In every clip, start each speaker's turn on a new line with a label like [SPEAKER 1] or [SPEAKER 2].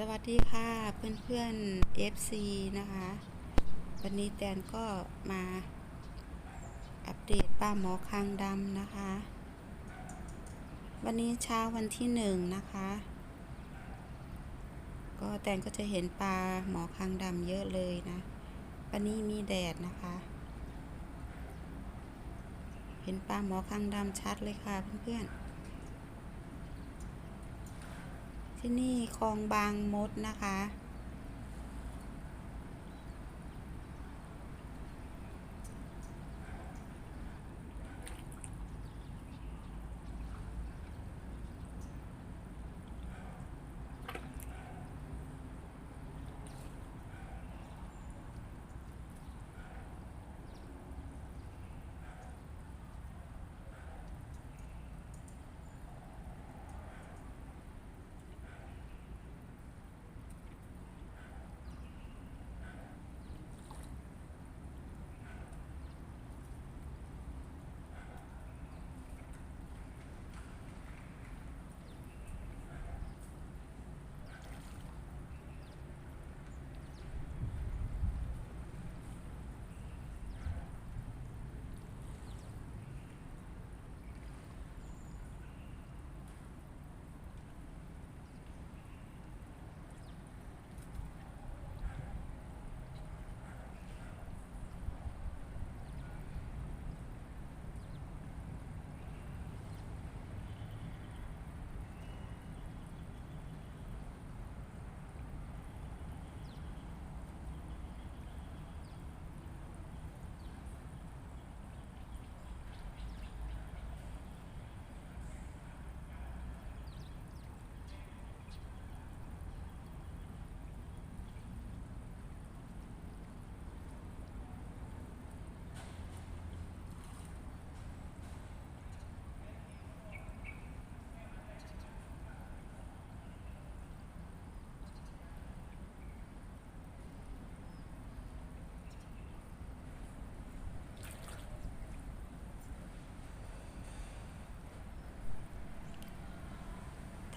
[SPEAKER 1] สวัสดีค่ะเพื่อนเพื่อนๆ FC นะคะ วันนี้แตนก็มาอัปเดตป้าหมอคางดำนะคะ วันนี้เช้าวันที่หนึ่งนะคะ ก็แตนก็จะเห็นปลาหมอคางดำเยอะเลยนะ วันนี้มีแดดนะคะ เห็นปลาหมอคางดำชัดเลยค่ะเพื่อนๆ ที่นี่คลองบางมดนะคะ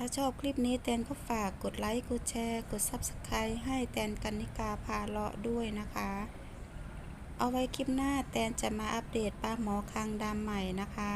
[SPEAKER 1] ถ้าชอบคลิปนี้แตนก็ฝากกดไลค์ กดแชร์ กด Subscribe ให้แตนกันนิกาพาเลาะด้วยนะคะ เอาไว้คลิปหน้าแตนจะมาอัปเดตป้าหมอคางดำใหม่นะคะ